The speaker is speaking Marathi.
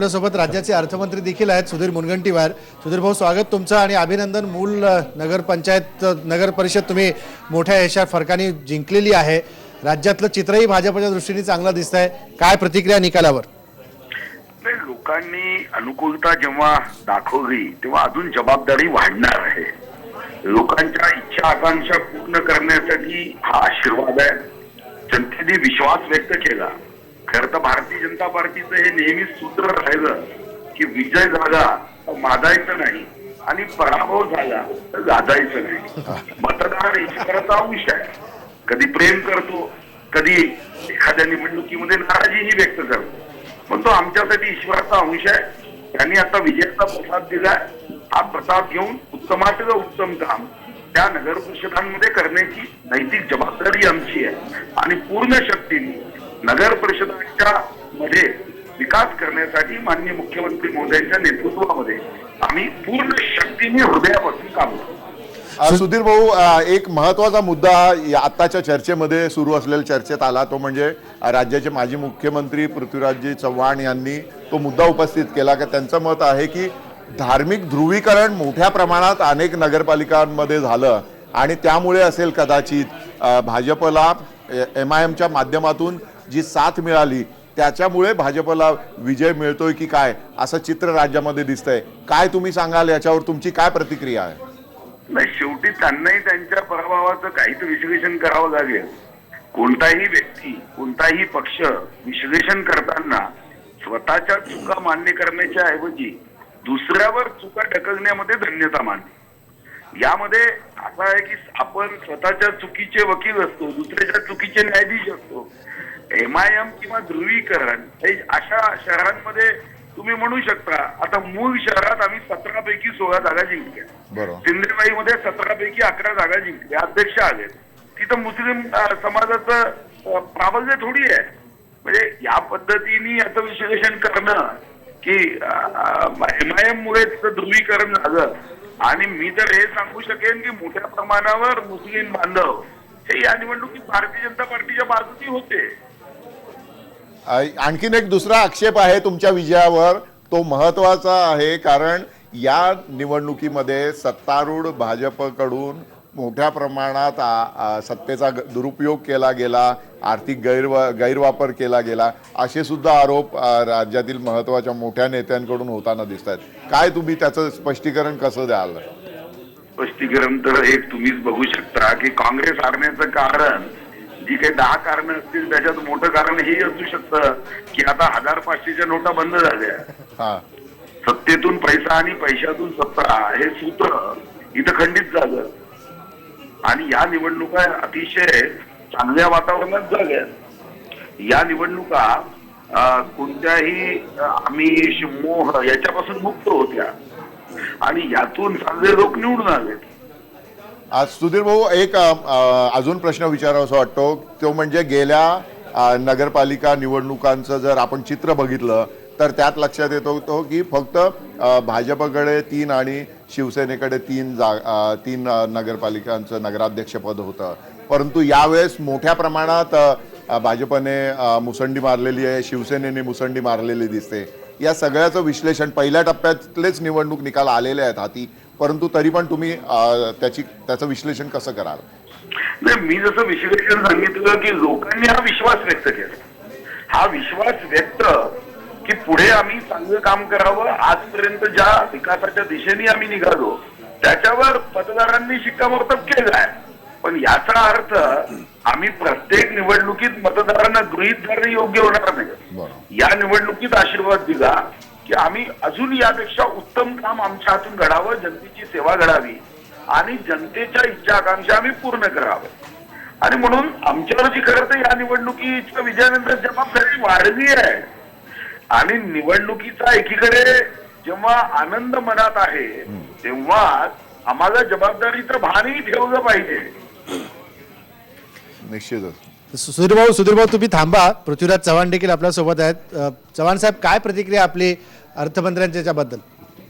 आपल्यासोबत राज्याचे अर्थमंत्री देखील आहेत सुधीर मुनगंटीवार. सुधीर भाऊ स्वागत तुमचं आणि अभिनंदन मूल नगरपंचायत नगर परिषद तुम्ही मोठ्या यशा फरकाने जिंकलेली आहे. राज्यातलं चित्रही भाजपच्या दृष्टीने चांगलं दिसत आहे काय प्रतिक्रिया निकालावर? लोकांनी अनुकूलता जेव्हा दाखवली तेव्हा अजून जबाबदारी वाढणार आहे. लोकांच्या इच्छा आकांक्षा पूर्ण करण्यासाठी हा आशीर्वाद आहे. जनतेने विश्वास व्यक्त केला. खर तर भारतीय जनता पार्टीचं हे नेहमीच सूत्र राहिलं की विजय झाला तर माजायचं नाही आणि पराभव झाला तर गाजायचं नाही. मतदार ईश्वराचा अंश आहे. कधी प्रेम करतो कधी एखाद्या निवडणुकीमध्ये नाराजीही व्यक्त करतो. पण तो आमच्यासाठी ईश्वराचा अंश आहे. त्यांनी आता विजयाचा प्रसाद दिलाय. हा प्रसाद घेऊन उत्तमातलं उत्तम काम त्या नगर परिषदांमध्ये करण्याची नैतिक जबाबदारी आमची आहे. आणि पूर्ण शक्तीने नगर परिषदांच्या मध्ये विकास करण्यासाठी माननीय मुख्यमंत्री मोदयांच्या नेतृत्वामध्ये आम्ही पूर्ण शक्तीने हृदयापासून काम करतो सुधीर भाऊ एक महत्त्वाचा मुद्दा आत्ताच्या चर्चेमध्ये सुरू असलेल्या चर्चेत आला तो म्हणजे राज्याचे माजी मुख्यमंत्री पृथ्वीराजजी चव्हाण यांनी तो मुद्दा उपस्थित केला की त्यांचं मत आहे की धार्मिक ध्रुवीकरण मोठ्या प्रमाणात अनेक नगरपालिकांमध्ये झालं आणि त्यामुळे असेल कदाचित भाजपला एम आय एमच्या माध्यमातून जी साथ मिळाली त्याच्यामुळे भाजपला विजय मिळतोय की काय असं चित्र राज्यामध्ये दिसतंय. काय तुम्ही सांगाल? याच्यावर तुमची काय प्रतिक्रिया आहे? नाही शेवटी त्यांनाही त्यांच्या पराभवाचं काहीच विश्लेषण करावं लागेल. कोणताही व्यक्ती कोणताही पक्ष विश्लेषण करताना स्वतःच्या चुका मान्य करण्याच्या ऐवजी दुसऱ्यावर चुका ढकलण्यामध्ये धन्यता मानते. यामध्ये असं आहे की आपण स्वतःच्या चुकीचे वकील असतो दुसऱ्याच्या चुकीचे न्यायाधीश असतो. एम आय एम किंवा ध्रुवीकरण हे अशा शहरांमध्ये तुम्ही म्हणू शकता आता मूळ शहरात आम्ही सतरा पैकी सोळा जागा जिंकल्या. बरोबर. सिंधुताई मध्ये सतरा पैकी अकरा जागा जिंकल्या अध्यक्ष आले तिथं मुस्लिम समाजाचं प्राबल्य थोडी आहे. म्हणजे या पद्धतीने याचं विश्लेषण करणं की एम आय एम मुळे तिथं ध्रुवीकरण झालं आणि मी तर हे सांगू शकेन की मोठ्या प्रमाणावर मुस्लिम बांधव हे या निवडणुकीत भारतीय जनता पार्टीच्या बाजूनी होते. आणखीन एक दुसरा आक्षेप आहे तुमच्या विजयावर. तो महत्त्वाचा आहे कारण या निवडणुकीमध्ये सत्तारूढ भाजपकडून मोठ्या प्रमाणात सत्तेचा दुरुपयोग केला गेला आर्थिक गैरवा गैरवापर केला गेला असे सुद्धा आरोप राज्यातील महत्त्वाच्या मोठ्या नेत्यांकडून होताना दिसत आहेत काय तुम्ही त्याचं स्पष्टीकरण कसं द्याल? स्पष्टीकरण तर एक तुम्हीच बघू शकता की काँग्रेस हारण्याचं कारण जी काही दहा कारण असतील त्याच्यात मोठं कारण हे असू शकतं की आता हजार पाचशेच्या नोटा बंद झाल्या. हां. सत्तेतून पैसा आणि पैशातून सत्ता हे सूत्र इथं खंडित झालं. आणि या निवडणुका अतिशय चांगल्या वातावरणात झाल्या. या निवडणुका कोणत्याही आमिष मोह याच्यापासून मुक्त होत्या. आणि यातून चांगले लोक निवडून आले. आज सुधीर भाऊ एक अजून प्रश्न विचारावासा वाटतो. तो म्हणजे गेल्या नगरपालिका निवडणुकांचं जर आपण चित्र बघितलं तर त्यात लक्षात येतो तो की फक्त भाजपकडे तीन आणि शिवसेनेकडे तीन जा तीन नगरपालिकांचं नगराध्यक्षपद होतं. परंतु यावेळेस मोठ्या प्रमाणात भाजपने मुसंडी मारलेली आहे शिवसेनेने मुसंडी मारलेली दिसते. या सगळ्याचं विश्लेषण पहिल्या टप्प्यातलेच निवडणूक निकाल आलेले आहेत हाती. परंतु तरी पण तुम्ही त्याची त्याचं विश्लेषण कसं कराल? नाही मी जसं विश्लेषण सांगितलं की लोकांनी हा विश्वास व्यक्त केला. हा विश्वास व्यक्त की पुढे आम्ही चांगलं काम करावं आजपर्यंत ज्या विकासाच्या दिशेने आम्ही निघालो त्याच्यावर मतदारांनी शिक्कामोर्तब केलाय. पण याचा अर्थ आम्ही प्रत्येक निवडणुकीत मतदारांना गृहीत धरणे योग्य होणार नाही. या निवडणुकीत आशीर्वाद दिला की आम्ही अजून यापेक्षा उत्तम काम आमच्या हातून घडावं जनतेची सेवा घडावी आणि जनतेच्या इच्छा आकांक्षा आम्ही पूर्ण करावं. आणि म्हणून आमच्यावरची खरं तर या निवडणुकीच्या विजयानंतर जबाबदारी वाढली आहे. आणि निवडणुकीचा एकीकडे जेव्हा आनंद मनात आहे तेव्हा आम्हाला जबाबदारीचं भानही ठेवलं पाहिजे. निश्चितच. सुधीर भाऊ सुधीर भाऊ तुम्ही थांबा. पृथ्वीराज चव्हाण देखील आपल्यासोबत आहेत. चव्हाण साहेब काय प्रतिक्रिया आपली अर्थमंत्र्यांच्या याच्याबद्दल?